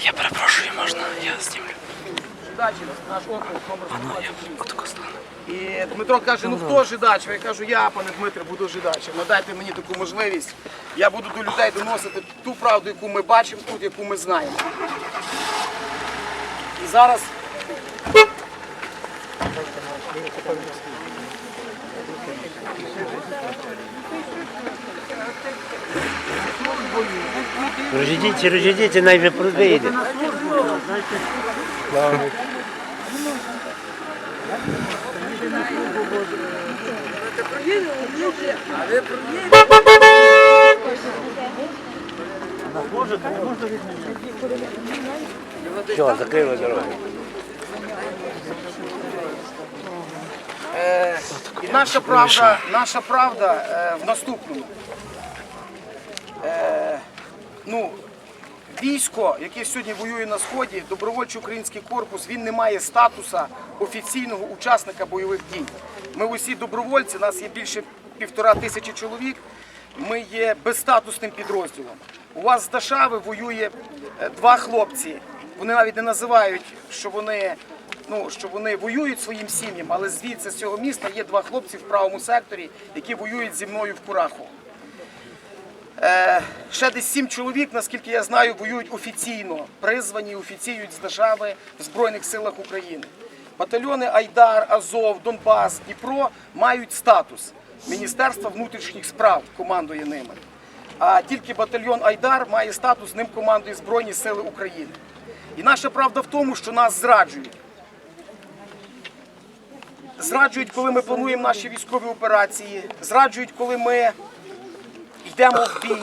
Я перепрошую, можна, я знімлю. А ну, 127. я отако стану. І Дмитро каже, ну хто жидач? Я кажу, я, пане Дмитре, буду жидачем. Надайте мені таку можливість. Я буду до людей доносити ту правду, яку ми бачимо тут, яку ми знаємо. І зараз Розійдіться, розійдіться, най ви. Все, закрили дорогу. І наша правда, наша правда е, в наступному. Е, ну, військо, яке сьогодні воює на сході, добровольчий український корпус, він не має статуса офіційного учасника бойових дій. Ми усі добровольці, нас є більше півтора тисячі чоловік. Ми є безстатусним підрозділом. У вас з Дашави воює е, два хлопці. Вони навіть не називають, що вони ну, що вони воюють своїм сім'ям, але звідси з цього міста є два хлопці в правому секторі, які воюють зі мною в Кураху. Е, ще десь сім чоловік, наскільки я знаю, воюють офіційно, призвані, офіціюють з держави в Збройних силах України. Батальйони Айдар, Азов, Донбас, Дніпро мають статус. Міністерства внутрішніх справ командує ними. А тільки батальйон Айдар має статус, ним командує Збройні Сили України. І наша правда в тому, що нас зраджують. Зраджують, коли ми плануємо наші військові операції, зраджують, коли ми йдемо в бій,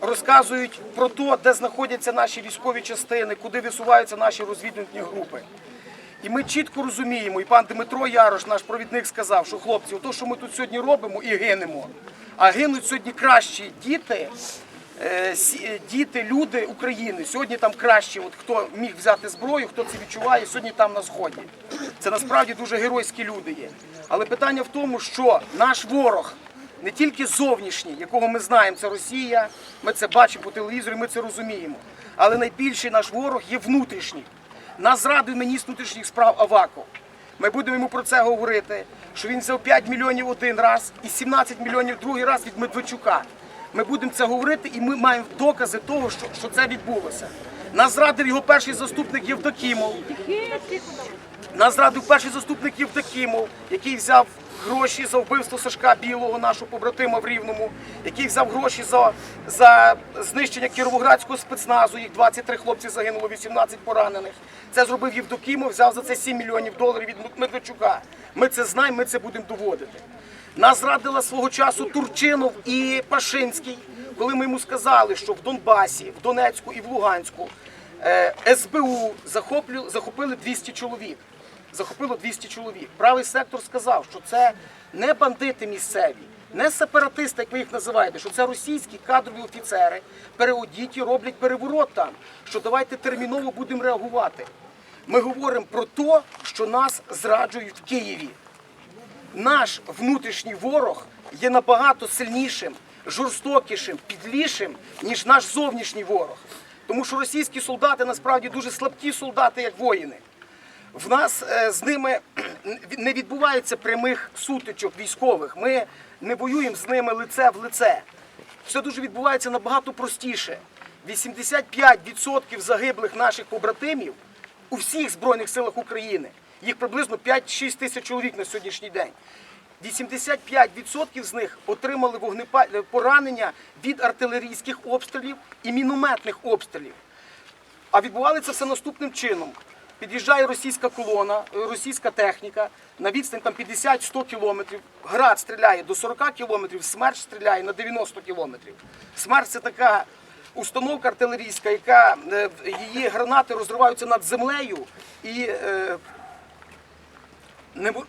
розказують про те, де знаходяться наші військові частини, куди висуваються наші розвідувальні групи. І ми чітко розуміємо, і пан Дмитро Ярош, наш провідник, сказав, що хлопці, то, що ми тут сьогодні робимо і гинемо, а гинуть сьогодні кращі діти, діти, люди України. Сьогодні там кращі, от хто міг взяти зброю, хто це відчуває, сьогодні там на сході. Це насправді дуже геройські люди є. Але питання в тому, що наш ворог не тільки зовнішній, якого ми знаємо, це Росія, ми це бачимо по телевізорі, ми це розуміємо. Але найбільший наш ворог є внутрішній. Нас зрадив міністр внутрішніх справ Аваков. Ми будемо йому про це говорити, що він взяв 5 мільйонів один раз і 17 мільйонів другий раз від Медведчука. Ми будемо це говорити і ми маємо докази того, що, що це відбулося. Нас зрадив його перший заступник Євдокімов. Нас зрадив перший заступник Євдокімов, який взяв гроші за вбивство Сашка Білого, нашого побратима в Рівному, який взяв гроші за, за знищення Кіровоградського спецназу. Їх 23 хлопці загинуло, 18 поранених. Це зробив Євдокімов, взяв за це 7 мільйонів доларів від Медведчука. Ми це знаємо, ми це будемо доводити. Нас зрадила свого часу Турчинов і Пашинський, коли ми йому сказали, що в Донбасі, в Донецьку і в Луганську е, СБУ захопили 200 чоловік. Захопило 200 чоловік. Правий сектор сказав, що це не бандити місцеві, не сепаратисти, як ви їх називаєте, що це російські кадрові офіцери переодіті, роблять переворот там. Що давайте терміново будемо реагувати. Ми говоримо про те, що нас зраджують в Києві наш внутрішній ворог є набагато сильнішим, жорстокішим, підлішим, ніж наш зовнішній ворог. Тому що російські солдати насправді дуже слабкі солдати, як воїни. В нас е, з ними не відбувається прямих сутичок військових. Ми не воюємо з ними лице в лице. Все дуже відбувається набагато простіше. 85% загиблих наших побратимів у всіх Збройних силах України. Їх приблизно 5-6 тисяч чоловік на сьогоднішній день. 85% з них отримали вогнепа- поранення від артилерійських обстрілів і мінометних обстрілів. А відбували це все наступним чином. Під'їжджає російська колона, е, російська техніка на відстань там 50-100 кілометрів. Град стріляє до 40 кілометрів, смерч стріляє на 90 кілометрів. Смерч це така установка артилерійська, яка е, її гранати розриваються над землею і е,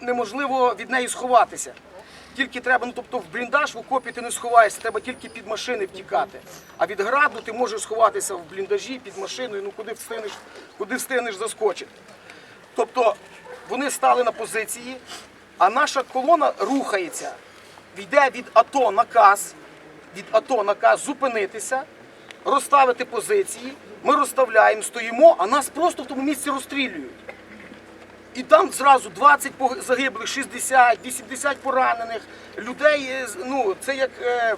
неможливо від неї сховатися. Тільки треба, ну тобто в бліндаж в окопі ти не сховаєшся, треба тільки під машини втікати. А від граду ти можеш сховатися в бліндажі під машиною, ну куди встигнеш, куди встигнеш заскочити. Тобто вони стали на позиції, а наша колона рухається. Йде від АТО наказ від АТО наказ зупинитися, розставити позиції. Ми розставляємо, стоїмо, а нас просто в тому місці розстрілюють. І там зразу 20 пог- загиблих, 60, 80 поранених. Людей, е, ну, це як е,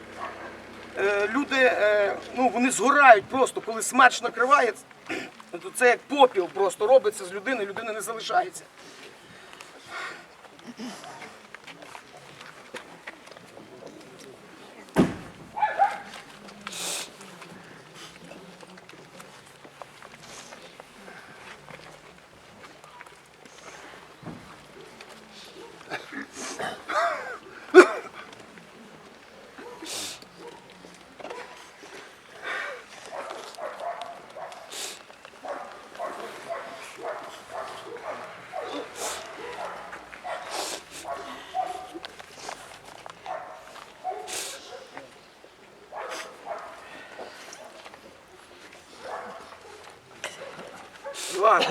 е, люди, е, ну, вони згорають просто, коли смерч накриває, то це як попіл просто робиться з людини, людина не залишається. Іван,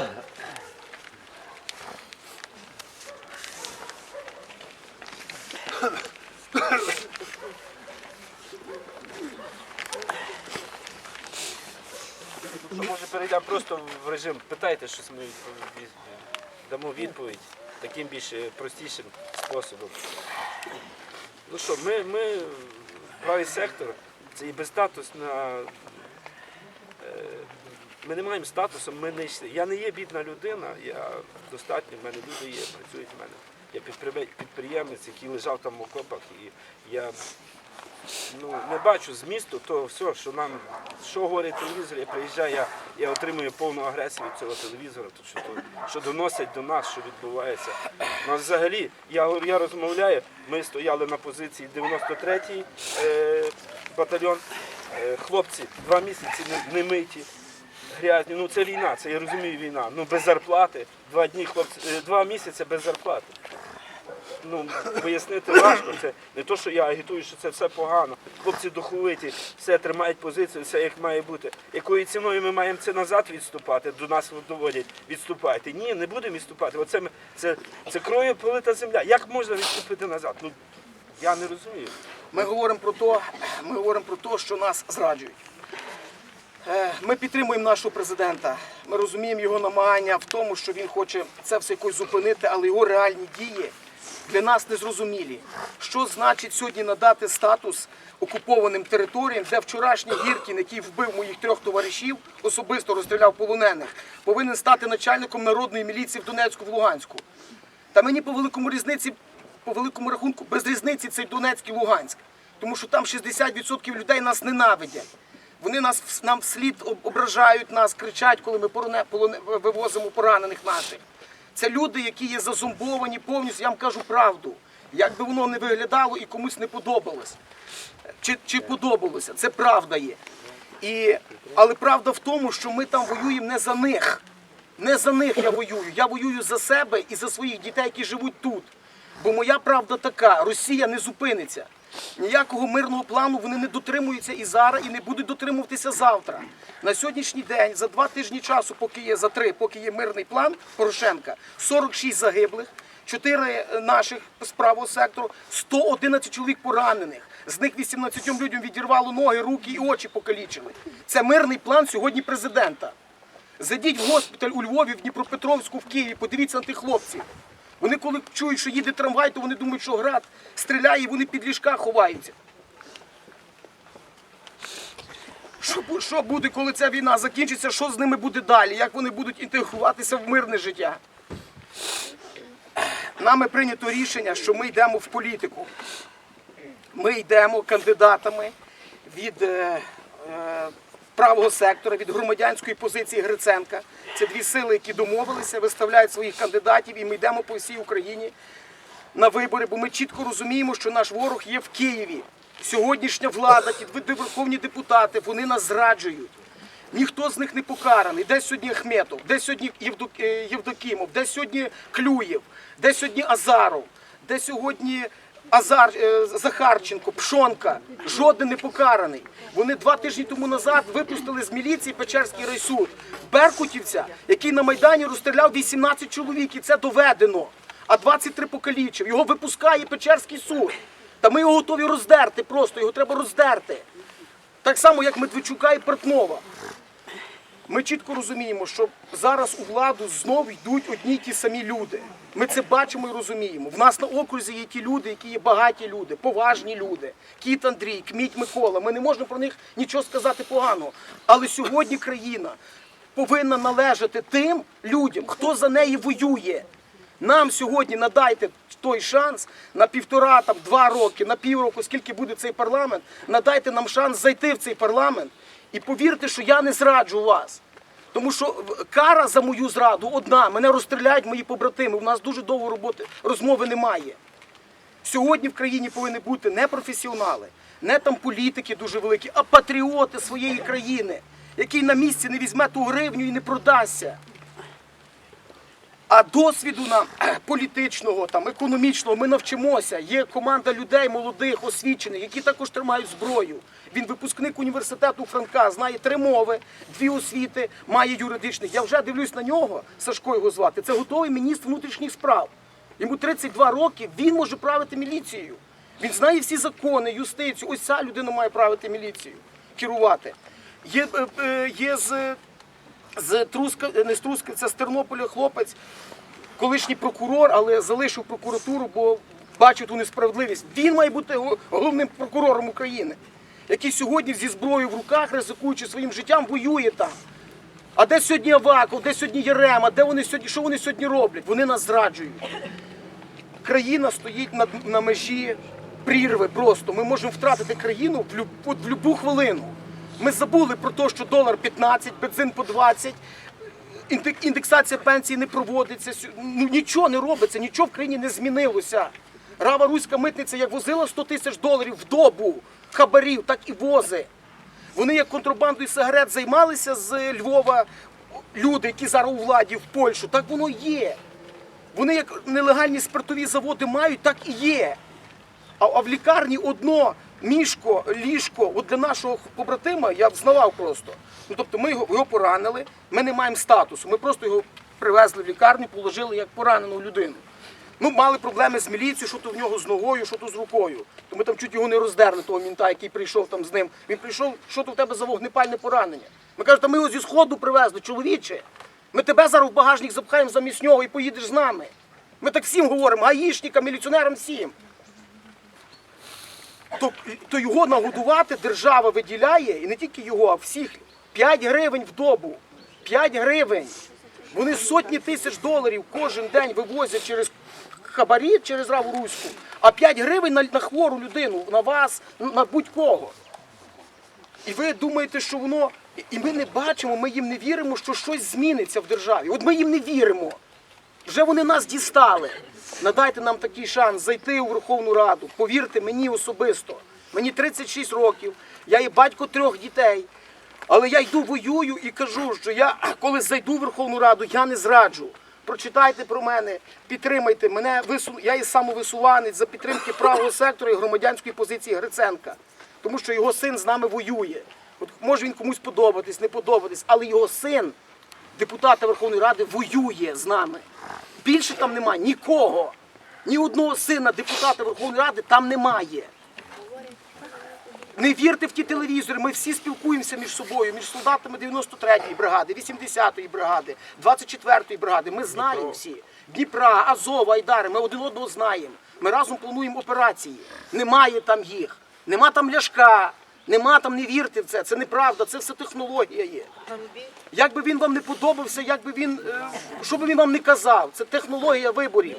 може перейдемо просто в режим, питайте щось, ми відпові- дамо відповідь таким більш е, простішим способом. Ну що, ми, ми правий сектор, це і безстатусна. Ми не маємо статусу, ми не. Я не є бідна людина, я достатньо, в мене люди є, працюють в мене. Я підприєм- підприємець, який лежав там в окопах, і я ну, не бачу змісту того всього, що нам, що говорить телевізор, я приїжджаю, я, я отримую повну агресію від цього телевізора, то, що, то, що доносять до нас, що відбувається. Ну, взагалі, я, я розмовляю, ми стояли на позиції 93-й е, батальйон, е, хлопці два місяці не, не миті. Грязні, ну це війна, це я розумію війна. Ну без зарплати, два дні хлопці, е, два місяці без зарплати ну, пояснити важко. Це не то, що я агітую, що це все погано. Хлопці духовиті, все тримають позицію, все як має бути. Якою ціною ми маємо це назад відступати? До нас доводять відступайте. Ні, не будемо відступати. Оце ми це, це кров'ю полита земля. Як можна відступити назад? Ну я не розумію. ми говоримо про те, ми говоримо про те, що нас зраджують. Е, Ми підтримуємо нашого президента. Ми розуміємо його намагання в тому, що він хоче це все якось зупинити, але його реальні дії для нас не зрозумілі. Що значить сьогодні надати статус окупованим територіям, де вчорашній Гіркін, який вбив моїх трьох товаришів, особисто розстріляв полонених, повинен стати начальником народної міліції в Донецьку в Луганську. Та мені по великому різниці, по великому рахунку, без різниці цей Донецьк і Луганськ. Тому що там 60% людей нас ненавидять. Вони нас нам вслід ображають нас, кричать, коли ми пороне- полоне- вивозимо поранених наших. Це люди, які є зазомбовані повністю. Я вам кажу правду. Як би воно не виглядало і комусь не подобалось. Чи, чи подобалося, це правда є. І, але правда в тому, що ми там воюємо не за них. Не за них я воюю. Я воюю за себе і за своїх дітей, які живуть тут. Бо моя правда така: Росія не зупиниться. Ніякого мирного плану вони не дотримуються і зараз, і не будуть дотримуватися завтра. На сьогоднішній день, за два тижні часу, поки є за три, поки є мирний план Порошенка, 46 загиблих, 4 наших з правого сектору, 111 чоловік поранених. З них 18 людям відірвало ноги, руки і очі покалічили. Це мирний план сьогодні президента. Зайдіть в госпіталь у Львові, в Дніпропетровську, в Києві, подивіться на тих хлопців. Вони коли чують, що їде трамвай, то вони думають, що град стріляє, і вони під ліжка ховаються. Що, що буде, коли ця війна закінчиться, що з ними буде далі? Як вони будуть інтегруватися в мирне життя? Нами прийнято рішення, що ми йдемо в політику. Ми йдемо кандидатами від е, е, правого сектора, від громадянської позиції Гриценка. Це дві сили, які домовилися, виставляють своїх кандидатів, і ми йдемо по всій Україні на вибори, бо ми чітко розуміємо, що наш ворог є в Києві. Сьогоднішня влада, ті верховні депутати, вони нас зраджують. Ніхто з них не покараний. Де сьогодні Ахметов, де сьогодні е, Євдокімов, де сьогодні Клюєв, де сьогодні Азаров, де сьогодні Азар, е, Захарченко, Пшонка. Жоден не покараний. Вони два тижні тому назад випустили з міліції Печерський райсуд Беркутівця, який на Майдані розстріляв 18 чоловік, і це доведено. А 23 покалічив. Його випускає Печерський суд. Та ми його готові роздерти просто, його треба роздерти. Так само, як Медведчука і Портнова. Ми чітко розуміємо, що зараз у владу знову йдуть одні й ті самі люди. Ми це бачимо і розуміємо. В нас на окрузі є ті люди, які є багаті люди, поважні люди. Кіт Андрій, Кміть Микола. Ми не можемо про них нічого сказати поганого. Але сьогодні країна повинна належати тим людям, хто за неї воює. Нам сьогодні надайте той шанс на півтора, там, два роки, на півроку, скільки буде цей парламент, надайте нам шанс зайти в цей парламент і повірте, що я не зраджу вас. Тому що кара за мою зраду одна, мене розстріляють мої побратими. У нас дуже довго роботи, розмови немає. Сьогодні в країні повинні бути не професіонали, не там політики дуже великі, а патріоти своєї країни, який на місці не візьме ту гривню і не продасться. А досвіду нам політичного, там, економічного ми навчимося. Є команда людей молодих, освічених, які також тримають зброю. Він випускник університету Франка, знає три мови, дві освіти, має юридичних. Я вже дивлюсь на нього, Сашко його звати. Це готовий міністр внутрішніх справ. Йому 32 роки, він може правити міліцією. Він знає всі закони, юстицію. Ось ця людина має правити міліцією, керувати. Є, е, е, є з з Труска, не з Труска, це з Тернополя хлопець, колишній прокурор, але залишив прокуратуру, бо бачив ту несправедливість. Він має бути головним прокурором України, який сьогодні зі зброєю в руках, ризикуючи своїм життям, воює там. А де сьогодні Аваков, де сьогодні Єрема, де вони сьогодні, що вони сьогодні роблять? Вони нас зраджують. Країна стоїть на, на межі прірви просто. Ми можемо втратити країну в, любу хвилину. Ми забули про те, що долар 15, бензин по 20, індексація пенсії не проводиться, ну, нічого не робиться, нічого в країні не змінилося. Рава руська митниця як возила 100 тисяч доларів в добу хабарів, так і вози. Вони як контрабандою сигарет займалися з Львова, люди, які зараз у владі в Польщу, так воно є. Вони як нелегальні спиртові заводи мають, так і є. А, а в лікарні одно мішко, ліжко, от для нашого побратима я взнавав просто. Ну тобто ми його, його поранили, ми не маємо статусу. Ми просто його привезли в лікарню, положили як поранену людину. Ну, мали проблеми з міліцією, що то в нього з ногою, що то з рукою. То ми там чуть його не роздерли, того мінта, який прийшов там з ним. Він прийшов, що то в тебе за вогнепальне поранення. Ми кажемо, ми його зі сходу привезли, чоловіче. Ми тебе зараз в багажник запхаємо замість нього і поїдеш з нами. Ми так всім говоримо, гаїшникам, міліціонерам всім. То, то його нагодувати держава виділяє, і не тільки його, а всіх 5 гривень в добу. 5 гривень. Вони сотні тисяч доларів кожен день вивозять через хабарі, через раву руську, а 5 гривень на, на хвору людину, на вас, на будь-кого. І ви думаєте, що воно. І ми не бачимо, ми їм не віримо, що щось зміниться в державі. От ми їм не віримо. Вже вони нас дістали. Надайте нам такий шанс зайти у Верховну Раду. Повірте мені особисто. Мені 36 років, я є батько трьох дітей. Але я йду воюю і кажу, що я, коли зайду в Верховну Раду, я не зраджу. Прочитайте про мене, підтримайте мене. Я є самовисуванець за підтримки правого сектору і громадянської позиції Гриценка. Тому що його син з нами воює. От може він комусь подобатись, не подобатись, але його син, депутата Верховної Ради, воює з нами. Більше там немає нікого. Ні одного сина депутата Верховної Ради там немає. Не вірте в ті телевізори, ми всі спілкуємося між собою, між солдатами 93-ї бригади, 80-ї бригади, 24-ї бригади. Ми знаємо всі. Дніпра, Азова, Айдари, ми один одного знаємо. Ми разом плануємо операції. Немає там їх, нема там ляшка, нема там, не вірте в це. Це неправда, це все технологія є. Як би він вам не подобався, як би він, е, що би він вам не казав, це технологія виборів.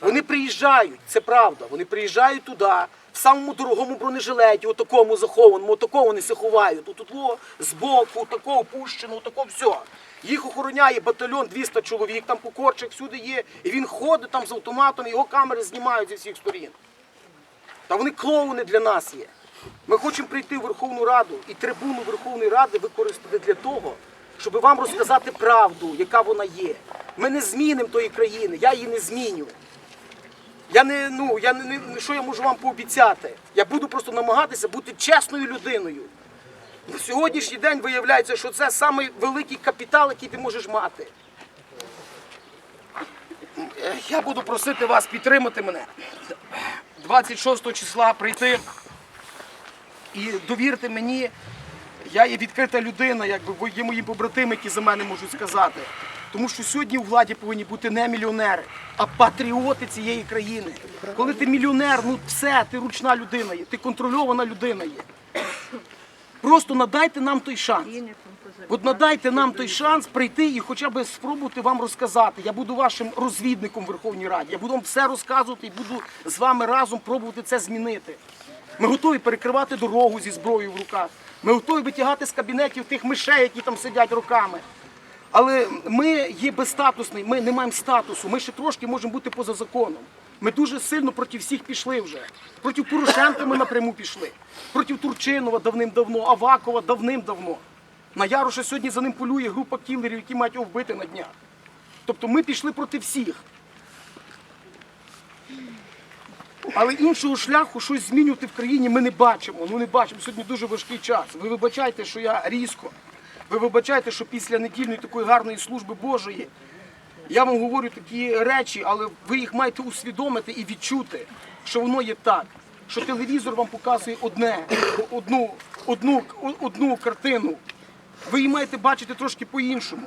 Вони приїжджають, це правда. Вони приїжджають туди, в самому дорогому бронежилеті, отакому захованому, отакого вони се ховають. Тут збоку, такого пущено, отако все. Їх охороняє батальйон 200 чоловік, там покорчик всюди є. І він ходить там з автоматом, його камери знімають зі всіх сторін. Та вони клоуни для нас є. Ми хочемо прийти в Верховну Раду і трибуну Верховної Ради використати для того, щоб вам розказати правду, яка вона є. Ми не змінимо тої країни, я її не зміню. Я не, ну, я не, не, що я можу вам пообіцяти? Я буду просто намагатися бути чесною людиною. На сьогоднішній день виявляється, що це самий великий капітал, який ти можеш мати. Я буду просити вас підтримати мене. 26 числа прийти і довірте мені, я є відкрита людина, якби бо є мої побратими, які за мене можуть сказати. Тому що сьогодні у владі повинні бути не мільйонери, а патріоти цієї країни. Коли ти мільйонер, ну все, ти ручна людина є, ти контрольована людина є. Просто надайте нам той шанс. От надайте нам той шанс прийти і хоча б спробувати вам розказати. Я буду вашим розвідником в Верховній Раді. Я буду вам все розказувати і буду з вами разом пробувати це змінити. Ми готові перекривати дорогу зі зброєю в руках. Ми готові витягати з кабінетів тих мишей, які там сидять роками. Але ми є безстатусні, ми не маємо статусу, ми ще трошки можемо бути поза законом. Ми дуже сильно проти всіх пішли вже. Проти Порошенка ми напряму пішли. Проти Турчинова давним-давно, Авакова давним-давно. На Яроша сьогодні за ним полює група кілерів, які мають його вбити на днях. Тобто ми пішли проти всіх. Але іншого шляху щось змінювати в країні ми не бачимо. Ну не бачимо. Сьогодні дуже важкий час. Ви вибачайте, що я різко. Ви вибачайте, що після недільної такої гарної служби Божої я вам говорю такі речі, але ви їх маєте усвідомити і відчути, що воно є так. Що телевізор вам показує одне, одну, одну, одну картину. Ви її маєте бачити трошки по-іншому.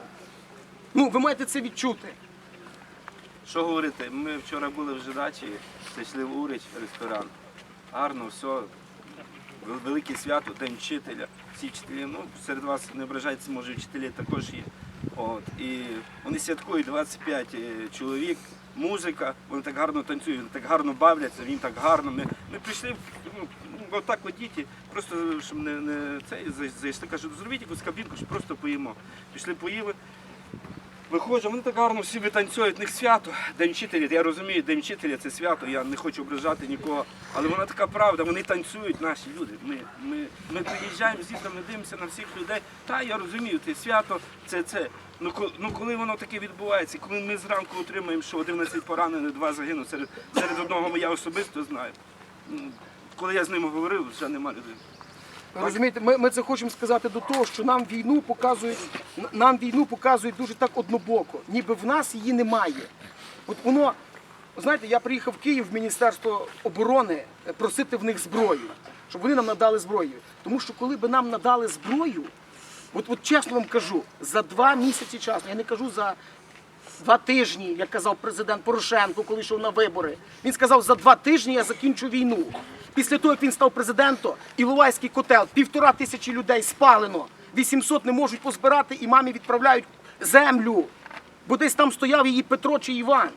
Ну, ви маєте це відчути. Що говорити? Ми вчора були в Жидачі, зайшли в Урич, ресторан. Гарно, все. Велике свято, День вчителя. Всі вчителі, ну, серед вас не ображайтеся, може вчителі також є. От. І вони святкують 25 е, чоловік, музика, вони так гарно танцюють, вони так гарно бавляться, їм так гарно. Ми, ми прийшли, ну, ну, отак от діти, просто щоб не, не це, зайшли, кажуть, зробіть якусь кабінку, щоб просто поїмо. Пішли, поїли. Виходжу, вони так гарно всі витанцюють, в них свято, День вчителя. Я розумію, День вчителя це свято, я не хочу ображати нікого. Але вона така правда, вони танцюють, наші люди. Ми, ми, ми приїжджаємо звідти, ми дивимося на всіх людей. Та я розумію, це свято, це це. Ну, ко- ну коли воно таке відбувається, коли ми зранку отримаємо, що 11 поранених, два загинуть, серед, серед одного я особисто знаю. Коли я з ними говорив, вже нема людей. Розумієте, ми, ми це хочемо сказати до того, що нам війну показують, нам війну показують дуже так однобоко, ніби в нас її немає. От воно, знаєте, я приїхав в Київ в Міністерство оборони е, просити в них зброю, щоб вони нам надали зброю. Тому що коли би нам надали зброю, от, от чесно вам кажу, за два місяці часу, я не кажу за два тижні, як казав президент Порошенко, коли йшов на вибори. Він сказав, за два тижні я закінчу війну. Після того, як він став президентом, Іловайський котел, півтора тисячі людей спалено, 800 не можуть позбирати і мамі відправляють землю. Бо десь там стояв її Петро чи Іван.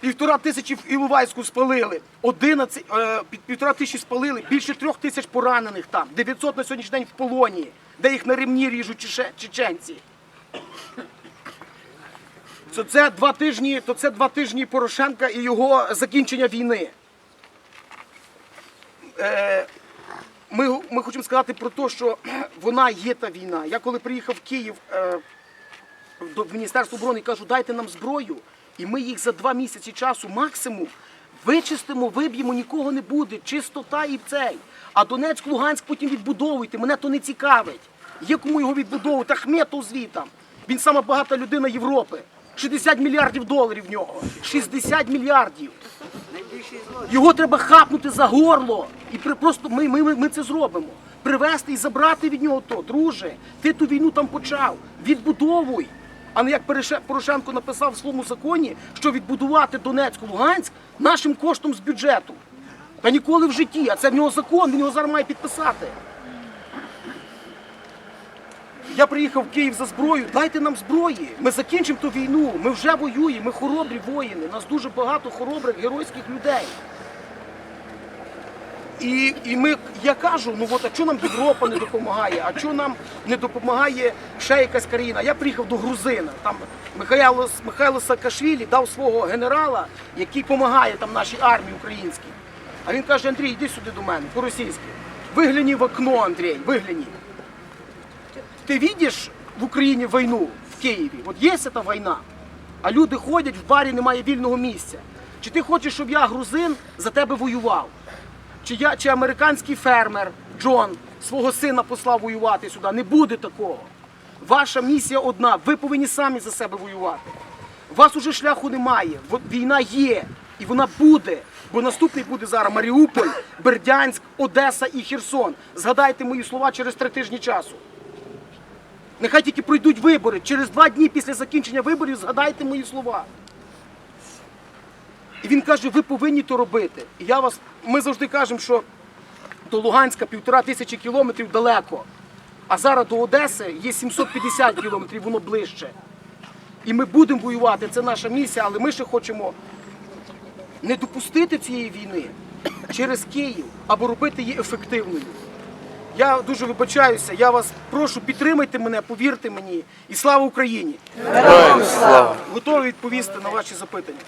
Півтора тисячі в Іловайську спалили, 11, е, півтора тисячі спалили, більше трьох тисяч поранених там, 900 на сьогоднішній день в полоні, де їх на ремні ріжуть чеченці. То це два тижні, то це два тижні Порошенка і його закінчення війни. Е, ми, ми хочемо сказати про те, що вона є та війна. Я коли приїхав в Київ е, до Міністерства оборони і кажу, дайте нам зброю, і ми їх за два місяці часу максимум вичистимо, виб'ємо, нікого не буде, чистота і цей. А Донецьк, Луганськ потім відбудовуйте, мене то не цікавить. Є кому його відбудовувати, Ахметов звітам. Він сама багата людина Європи. 60 мільярдів доларів в нього. 60 мільярдів. Його треба хапнути за горло. І при, просто ми, ми, ми, це зробимо. Привезти і забрати від нього то. Друже, ти ту війну там почав. Відбудовуй. А не як Порошенко написав в своєму законі, що відбудувати Донецьк, Луганськ нашим коштом з бюджету. Та ніколи в житті, а це в нього закон, він його зараз має підписати. Я приїхав в Київ за зброю, дайте нам зброї. Ми закінчимо ту війну. Ми вже воюємо, ми хоробрі воїни. Нас дуже багато хоробрих геройських людей. І, і ми, я кажу, ну от а чого нам Європа не допомагає, а чого нам не допомагає ще якась країна? Я приїхав до Грузина. Там Михайло, Михайло Саакашвілі дав свого генерала, який допомагає там нашій армії українській. А він каже, Андрій, йди сюди до мене, по-російськи. Вигляні в окно, Андрій, вигляні. Ты видишь в Україні війну в Києві? От є ця війна, а люди ходять в барі, немає вільного місця. Чи ти хочеш, щоб я, грузин, за тебе воював? Чи я, чи американський фермер Джон свого сина послав воювати сюди? Не буде такого. Ваша місія одна. Ви повинні самі за себе воювати. Вас уже шляху немає. Війна є, і вона буде. Бо наступний буде зараз Маріуполь, Бердянськ, Одеса і Херсон. Згадайте мої слова через три тижні часу. Нехай тільки пройдуть вибори. Через два дні після закінчення виборів згадайте мої слова. І він каже, ви повинні то робити. І я вас, ми завжди кажемо, що до Луганська півтора тисячі кілометрів далеко. А зараз до Одеси є 750 кілометрів, воно ближче. І ми будемо воювати, це наша місія, але ми ще хочемо не допустити цієї війни через Київ або робити її ефективною. Я дуже вибачаюся, я вас прошу, підтримайте мене, повірте мені. І слава Україні! Слава. Готовий відповісти на ваші запитання.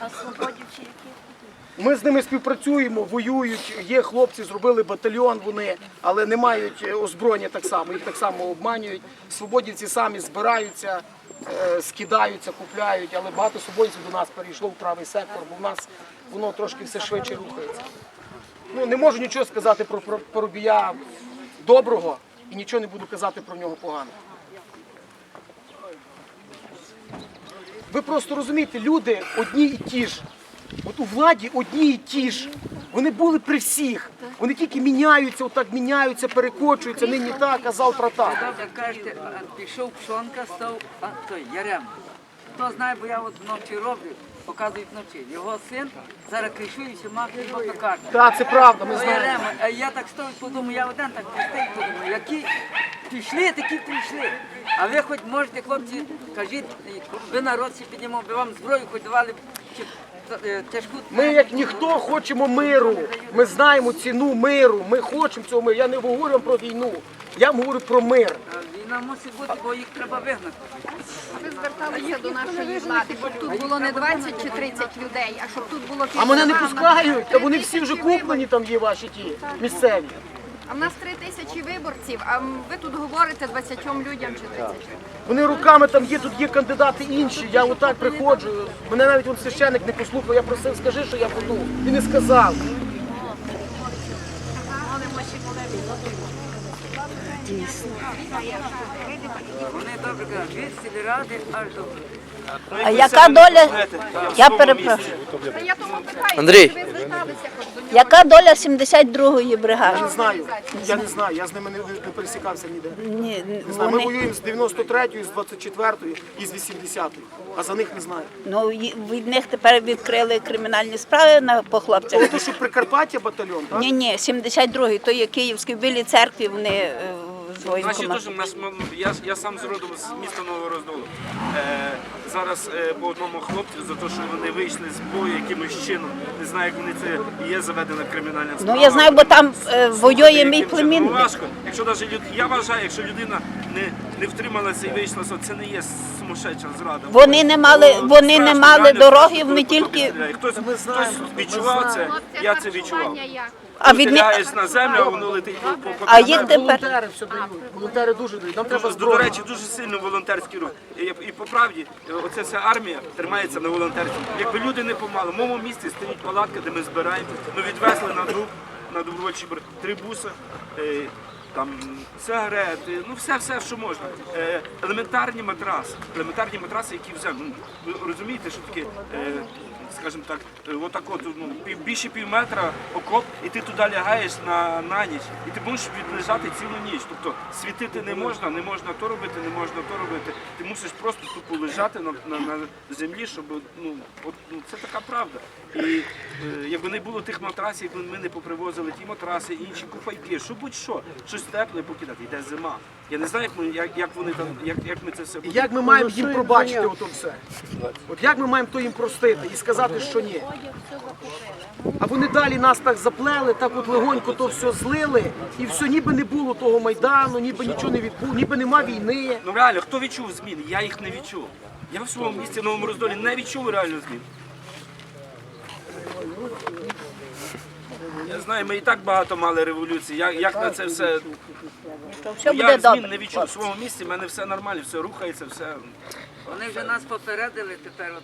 А свободівці які? Ми з ними співпрацюємо, воюють. Є хлопці, зробили батальйон вони, але не мають е, озброєння так само. Їх так само обманюють. Свободівці самі збираються, е, скидаються, купляють, але багато свободівців до нас перейшло в правий сектор, бо в нас воно трошки все швидше рухається. Ну не можу нічого сказати про, про Поробія доброго і нічого не буду казати про нього поганого. Ви просто розумієте, люди одні і ті ж. От у владі одні і ті ж. Вони були при всіх. Вони тільки міняються, отак міняються, перекочуються, нині так, а завтра так. Кажете, пішов Пшонка, став Ярема. Хто знає, бо я от вночі роблю, показують вночі. Його син зараз кришує всіма хлібопекарнями. Так, це правда, ми знаємо. А я так стою, подумаю, я один так простий, подумаю, які пішли, такі прийшли. А ви хоч можете, хлопці, кажіть, ви народ всі піднімав, би вам зброю хоч давали б, чи е, тяжку. Ми, як ніхто, хочемо миру. Ми знаємо ціну миру. Ми хочемо цього миру. Я не говорю про війну. Я вам говорю про мир. Війна мусить бути, бо їх треба вигнати. Ви зверталися до нашої влади, щоб тут було не 20 чи 30 людей, а щоб тут було А мене не пускають, та вони всі вже куплені там є ваші ті місцеві. А в нас 3 тисячі виборців, а ви тут говорите 20 людям чи 30. Вони руками там є, тут є кандидати інші. Я отак приходжу. Мене навіть он священик не послухав. Я просив, скажи, що я буду. Він не сказав. Вони добре кажуть, від сільради аж до А яка доля? Я перепрошую. Я тому питаю, Андрій. Яка доля 72-ї бригади? Не знаю. Я не знаю. Я з ними не, не пересікався ніде. Ні, Не знаю. Ми вони воюємо з 93-ї, з 24-ї і з 80-ї. А за них не знаю. ну ї- від них тепер відкрили кримінальні справи на по хлопцях. То, що Прикарпаття батальйон, так? Ні, ні, 72-й, то є Київський в Білій церкві. Вони е, Наші теж, у нас, я, я сам з родом з міста Нового Роздолу. Е, зараз е, по одному хлопцю за те, що вони вийшли з бою якимось чином. Не знаю, як вони це є заведена кримінальна справа. Ну я знаю, бо там е, воює мій чином? Ну, важко. Якщо навіть люд... я вважаю, якщо людина не, не втрималася і вийшла, то це не є сумасшедша зрада. Вони не мали, Бо вони не мали реально дороги, страшно, вони тільки. Хтось, Ми знаємо, хтось ми відчував це, знаємо. я це відчував. А від них Стріляєш на землю, а воно летить по, по, по а їх тепер Волонтери дуже дають. Нам треба Дуже, до зброю. речі, дуже сильно волонтерський рух. І, і по правді, оця вся армія тримається на волонтерстві. Якби люди не помали, в моєму місті стоїть палатка, де ми збираємо. Ми відвезли на друг, на добровольчий збір три буси, е, там сигарети, ну все, все, що можна. Е, елементарні матраси, елементарні матраси, які взяли. Ну, ви розумієте, що таке? Е, Скажімо так, е, отак от, ну, більше пів метра окоп, і ти туди лягаєш на, на ніч, і ти будеш відлежати цілу ніч. Тобто світити не можна, не можна то робити, не можна то робити. Ти мусиш просто тупо лежати на, на, на землі, щоб ну, от, ну це така правда. І е, якби не було тих матрасів, якби ми не попривозили ті матраси, інші купайки, що будь-що, щось тепле покидати, йде зима. Я не знаю, як ми, як, як вони там, як, як ми це все будемо. як ми маємо їм пробачити ото все? От як ми маємо то їм простити і сказати, що ні? А вони далі нас так заплели, так от легонько то все злили, і все, ніби не було того майдану, ніби нічого не відбуло, ніби нема війни. Ну реально, хто відчув зміни? Я їх не відчув. Я в своєму місті в новому роздолі не відчув реально змін. Я знаю, ми і так багато мали революцій. Як, як на це все. все я буде змін добре. не відчув. В своєму місті в мене все нормально, все рухається, все. Вони вже нас попередили тепер. От,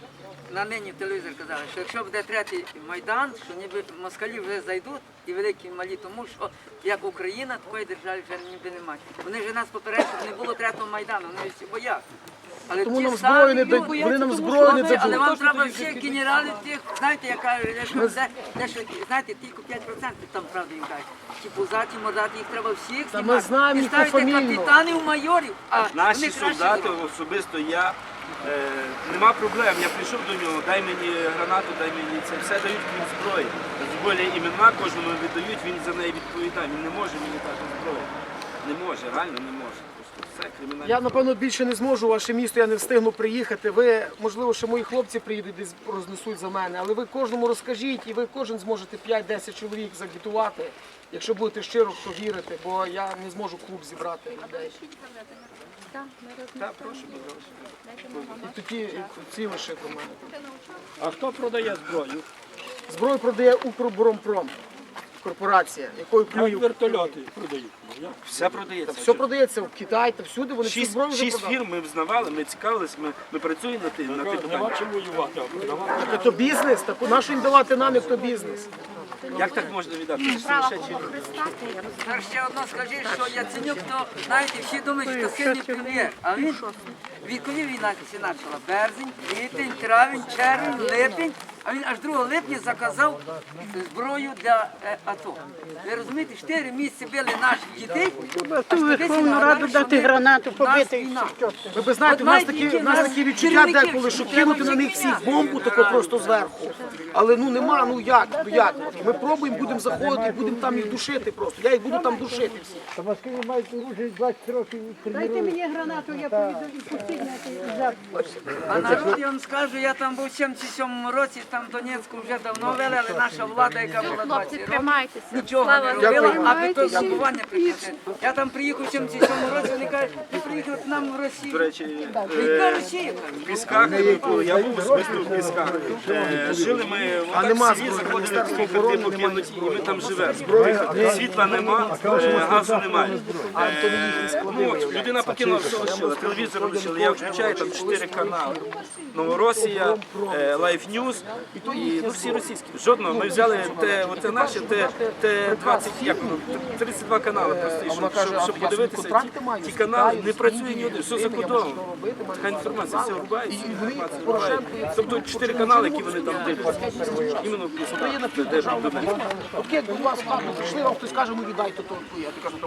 на нині телевізор казали, що якщо буде третій майдан, що ніби москалі вже зайдуть і великі і малі, тому що як Україна, такої держави вже ніби немає. Вони вже нас попередили, не було третього майдану, вони всі бояться. Але Тому ті нам самі зброю не люди, дають, вони нам зброю не Але дадуть. вам треба всіх генералів тих, знаєте, яка де, де, що, знаєте, тільки 5% там правда їм дають. Ті позаті, мордаті, їх треба всіх Та ми знімати. знаємо І їх ставити пофамільно. капітанів, майорів, а Наші вони краще солдати, особисто я, нема проблем. Я прийшов до нього, дай мені гранату, дай мені це. Все дають крім зброї. Зброї імена кожному віддають, він за неї відповідає. Він не може мені дати зброю. Не може, реально не може. Просто все кримінальне. Я напевно більше не зможу в ваше місто, я не встигну приїхати. Ви, можливо, ще мої хлопці приїдуть десь рознесуть за мене, але ви кожному розкажіть, і ви кожен зможете 5-10 чоловік загітувати, якщо будете щиро в то вірити, бо я не зможу клуб зібрати людей. Так, прошу, будь ласка. І тоді і ці лише. А хто продає зброю? Зброю продає Укроборонпром, корпорація, якою Як плюю. вертольоти продають. Я Все продається. Все продається в Китай та всюди, вони всю Шість, зброю вже шість фірм ми взнавали, ми цікавились, ми, ми працюємо над тим, питанням. чим воювати, а продавати. Так то бізнес, так на що їм давати нам, як то бізнес? Як так можна віддати? Ще одно скажи, що Яценюк, то, знаєте, всі думають, що сильний прем'єр, а він, коли війна почала? Березень, квітень, травень, червень, липень, а він аж 2 липня заказав зброю для е, АТО. Ви розумієте, 4 місяці били наших дітей, а Верховну Раду дати гранату, побити їх. Ви б знаєте, у нас такі, у нас такі відчуття деколи, що кинути на них всіх бомбу тако просто зверху. Але ну нема, ну як, ну як? Ми пробуємо, будемо заходити, будемо там їх душити просто. Я їх буду там душити всіх. Дайте мені гранату, я повіду і пустіть на цей. А народ, я вам скажу, я там був в 77 році, там в Донецьку вже давно вели, але наша влада, яка була 20 років, Тримайтеся. нічого не робила, аби то забування прикрити. Я там приїхав в 77 році, вони кажуть, ти приїхав к нам в Росію. До речі, Яка е, Росія? в Пісках, ми були, я був особисто в Пісках. Е, Жили ми в так селі, заходили Міністерство такі хати покинуті, і ми там живемо. Світла нема, е, газу немає. Е, Ну, людина покинула все лишила, телевізор лишила, я включаю там чотири канали. Новоросія, е, Life News і ну, всі російські. Жодного. Ми взяли те, оце наше, те, те 20, як воно, 32 канали просто, і щоб, щоб, щоб подивитися. Ті, ті канали не працює ні один, все закодовано. Така інформація, все рубається, інформація рубається. Тобто чотири канали, які вони там дивляться. Іменно в Пісках, де живуть. Окей, будь ласка, прийшли, вам хтось каже, ми віддайте то. Я кажу, «Та